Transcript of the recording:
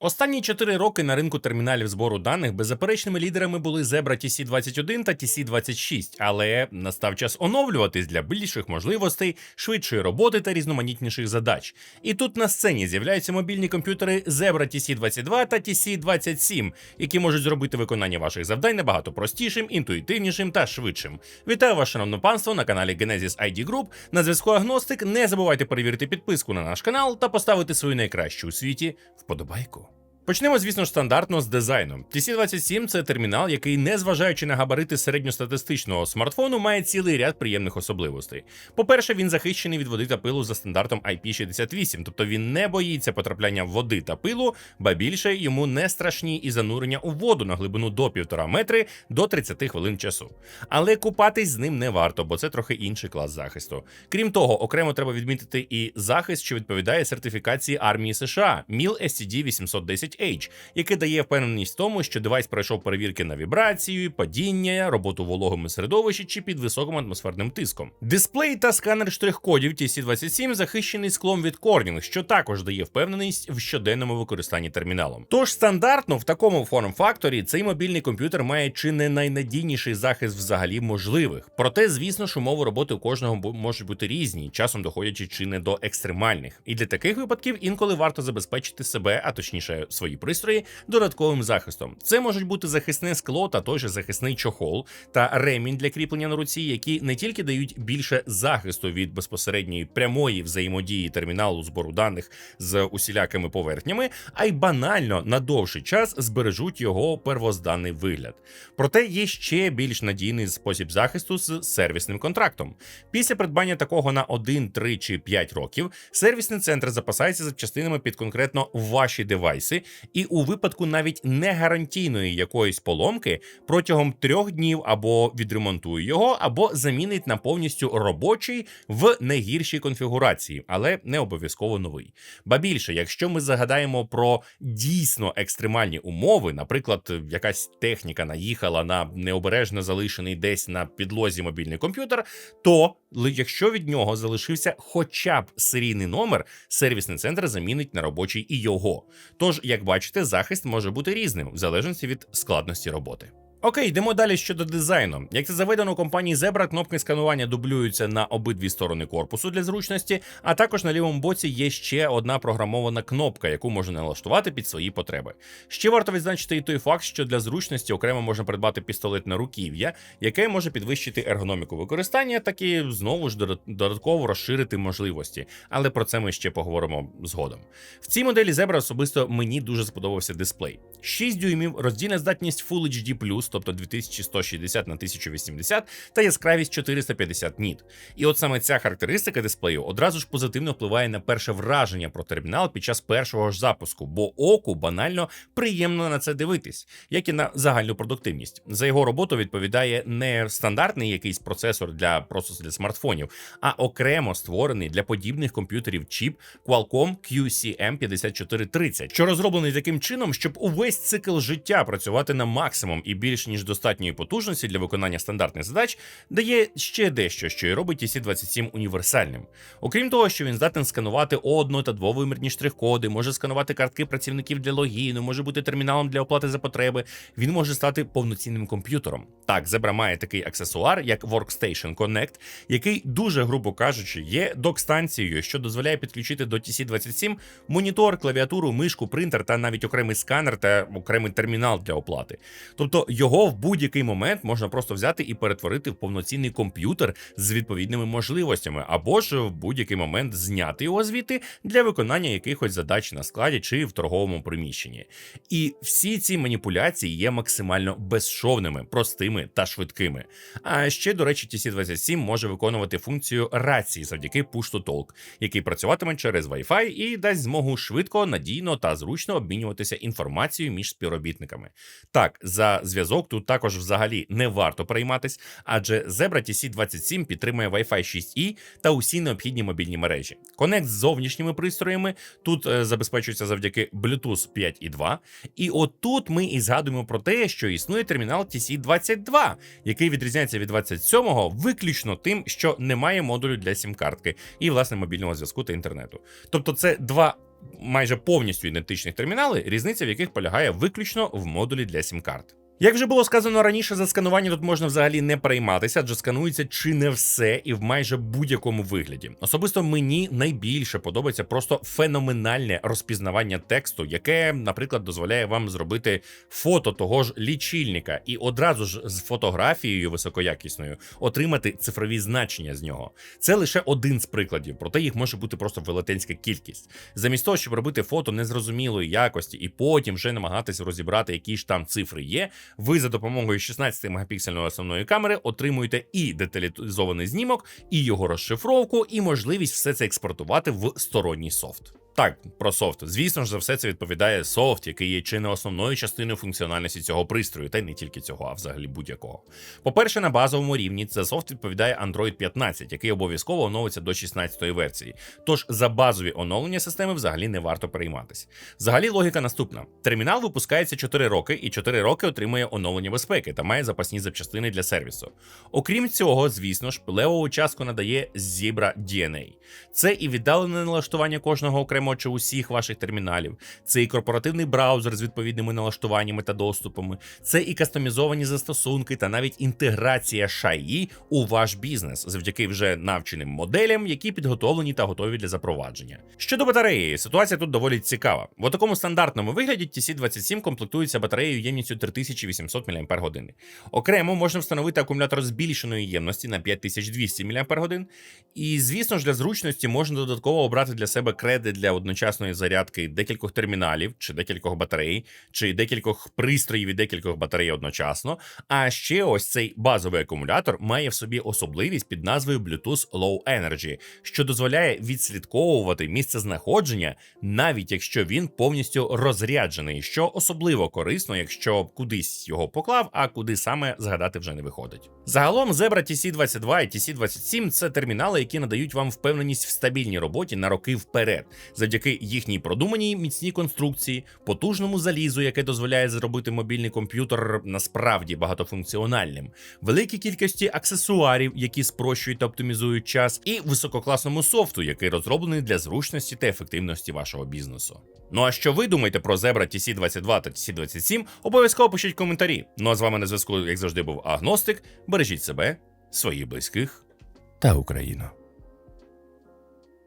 Останні 4 роки на ринку терміналів збору даних беззаперечними лідерами були Zebra TC21 та TC26, але настав час оновлюватись для більших можливостей, швидшої роботи та різноманітніших задач. І тут на сцені з'являються мобільні комп'ютери Zebra TC22 та TC27, які можуть зробити виконання ваших завдань набагато простішим, інтуїтивнішим та швидшим. Вітаю вас, шановне панство, на каналі Genesis ID Group. На зв'язку Агностик. Не забувайте перевірити підписку на наш канал та поставити свою найкращу у світі вподобайку. Почнемо, звісно стандартно з дизайну. TC27 це термінал, який, незважаючи на габарити середньостатистичного смартфону, має цілий ряд приємних особливостей. По-перше, він захищений від води та пилу за стандартом IP68, тобто він не боїться потрапляння води та пилу, ба більше йому не страшні і занурення у воду на глибину до 1,5 метри до 30 хвилин часу. Але купатись з ним не варто, бо це трохи інший клас захисту. Крім того, окремо треба відмітити і захист, що відповідає сертифікації армії США MIL SCD 810 H, яке дає впевненість в тому, що девайс пройшов перевірки на вібрацію, падіння, роботу в вологому середовищі чи під високим атмосферним тиском. Дисплей та сканер штрих-кодів TC27 захищений склом від Corning, що також дає впевненість в щоденному використанні терміналом. Тож стандартно в такому форм-факторі цей мобільний комп'ютер має чи не найнадійніший захист взагалі можливих. Проте, звісно ж, умови роботи у кожного можуть бути різні, часом доходячи чи не до екстремальних. І для таких випадків інколи варто забезпечити себе, а точніше свої пристрої, додатковим захистом. Це можуть бути захисне скло та той же захисний чохол та ремінь для кріплення на руці, які не тільки дають більше захисту від безпосередньої прямої взаємодії терміналу збору даних з усілякими поверхнями, а й банально на довший час збережуть його первозданний вигляд. Проте є ще більш надійний спосіб захисту з сервісним контрактом. Після придбання такого на 1, 3 чи 5 років сервісний центр запасається запчастинами під конкретно ваші девайси, і у випадку навіть не гарантійної якоїсь поломки протягом трьох днів або відремонтує його, або замінить на повністю робочий в найгіршій конфігурації, але не обов'язково новий. Ба більше, якщо ми загадаємо про дійсно екстремальні умови, наприклад, якась техніка наїхала на необережно залишений десь на підлозі мобільний комп'ютер, то якщо від нього залишився хоча б серійний номер, сервісний центр замінить на робочий і його. Тож, як бачите, захист може бути різним в залежності від складності роботи. Окей, йдемо далі щодо дизайну. Як це заведено у компанії Zebra, кнопки сканування дублюються на обидві сторони корпусу для зручності, а також на лівому боці є ще одна програмована кнопка, яку можна налаштувати під свої потреби. Ще варто відзначити і той факт, що для зручності окремо можна придбати пістолетне руків'я, яке може підвищити ергономіку використання, так і знову ж додатково розширити можливості. Але про це ми ще поговоримо згодом. В цій моделі Zebra особисто мені дуже сподобався дисплей. 6 дюймів, роздільна здатність Full HD+, тобто 2160 на 1080 та яскравість 450 ніт. І от саме ця характеристика дисплею одразу ж позитивно впливає на перше враження про термінал під час першого ж запуску, бо оку банально приємно на це дивитись, як і на загальну продуктивність. За його роботу відповідає не стандартний якийсь процесор для просто для смартфонів, а окремо створений для подібних комп'ютерів чіп Qualcomm QCM5430, що розроблений таким чином, щоб увесь цикл життя працювати на максимум і більш ніж достатньої потужності для виконання стандартних задач, дає ще дещо, що і робить TC27 універсальним. Окрім того, що він здатен сканувати одно та двовимірні штрих-коди, може сканувати картки працівників для логіну, може бути терміналом для оплати за потреби. Він може стати повноцінним комп'ютером. Так, Zebra має такий аксесуар, як Workstation Connect, який дуже грубо кажучи, є док-станцією, що дозволяє підключити до TC27 монітор, клавіатуру, мишку, принтер та навіть окремий сканер та окремий термінал для оплати. Тобто його в будь-який момент можна просто взяти і перетворити в повноцінний комп'ютер з відповідними можливостями, або ж в будь-який момент зняти його звідти для виконання якихось задач на складі чи в торговому приміщенні. І всі ці маніпуляції є максимально безшовними, простими та швидкими. А ще, до речі, TC27 може виконувати функцію рації завдяки push-to-talk, який працюватиме через Wi-Fi і дасть змогу швидко, надійно та зручно обмінюватися інформацією між співробітниками. Так, за зв'язок тут також взагалі не варто перейматись, адже Zebra TC27 підтримує Wi-Fi 6E та усі необхідні мобільні мережі. Конект з зовнішніми пристроями тут е, забезпечується завдяки Bluetooth 5.2. І отут ми і згадуємо про те, що існує термінал TC22, який відрізняється від 27-го виключно тим, що немає модулю для сім-картки і власне мобільного зв'язку та інтернету. Тобто, це два майже повністю ідентичних термінали, різниця в яких полягає виключно в модулі для сім-карт. Як вже було сказано раніше, за сканування тут можна взагалі не перейматися, адже сканується чи не все і в майже будь-якому вигляді. Особисто мені найбільше подобається просто феноменальне розпізнавання тексту, яке, наприклад, дозволяє вам зробити фото того ж лічильника і одразу ж з фотографією високоякісною отримати цифрові значення з нього. Це лише один з прикладів, проте їх може бути просто велетенська кількість. Замість того, щоб робити фото незрозумілої якості і потім вже намагатися розібрати, які ж там цифри є ви за допомогою 16 мегапіксельної основної камери отримуєте і деталізований знімок, і його розшифровку, і можливість все це експортувати в сторонній софт. Так, про софт. Звісно ж, за все це відповідає софт, який є чи не основною частиною функціональності цього пристрою, та й не тільки цього, а взагалі будь-якого. По-перше, на базовому рівні це софт відповідає Android 15, який обов'язково оновиться до 16-ї версії. Тож за базові оновлення системи взагалі не варто перейматись. Взагалі логіка наступна: термінал випускається 4 роки, і 4 роки отримує оновлення безпеки та має запасні запчастини для сервісу. Окрім цього, звісно ж, левову частку надає Zebra DNA. Це і віддалене налаштування кожного окремо чи усіх ваших терміналів, це і корпоративний браузер з відповідними налаштуваннями та доступами, це і кастомізовані застосунки та навіть інтеграція SHAI у ваш бізнес завдяки вже навченим моделям, які підготовлені та готові для запровадження. Щодо батареї, ситуація тут доволі цікава. В такому стандартному вигляді TC27 комплектується батареєю ємністю 3800 мАч. Окремо можна встановити акумулятор збільшеної ємності на 5200 мАч. І звісно ж, для зручності можна додатково обрати для себе креди для одночасної зарядки декількох терміналів, чи декількох батарей, чи декількох пристроїв і декількох батарей одночасно. А ще ось цей базовий акумулятор має в собі особливість під назвою Bluetooth Low Energy, що дозволяє відслідковувати місце знаходження, навіть якщо він повністю розряджений, що особливо корисно, якщо кудись його поклав, а куди саме згадати вже не виходить. Загалом Zebra TC22 і TC27 це термінали, які надають вам впевненість в стабільній роботі на роки вперед, завдяки їхній продуманій міцній конструкції, потужному залізу, яке дозволяє зробити мобільний комп'ютер насправді багатофункціональним, великій кількості аксесуарів, які спрощують та оптимізують час, і висококласному софту, який розроблений для зручності та ефективності вашого бізнесу. Ну а що ви думаєте про Zebra TC22 та TC27, обов'язково пишіть коментарі. Ну а з вами на зв'язку, як завжди, був Агностик. Бережіть себе, своїх близьких та Україну.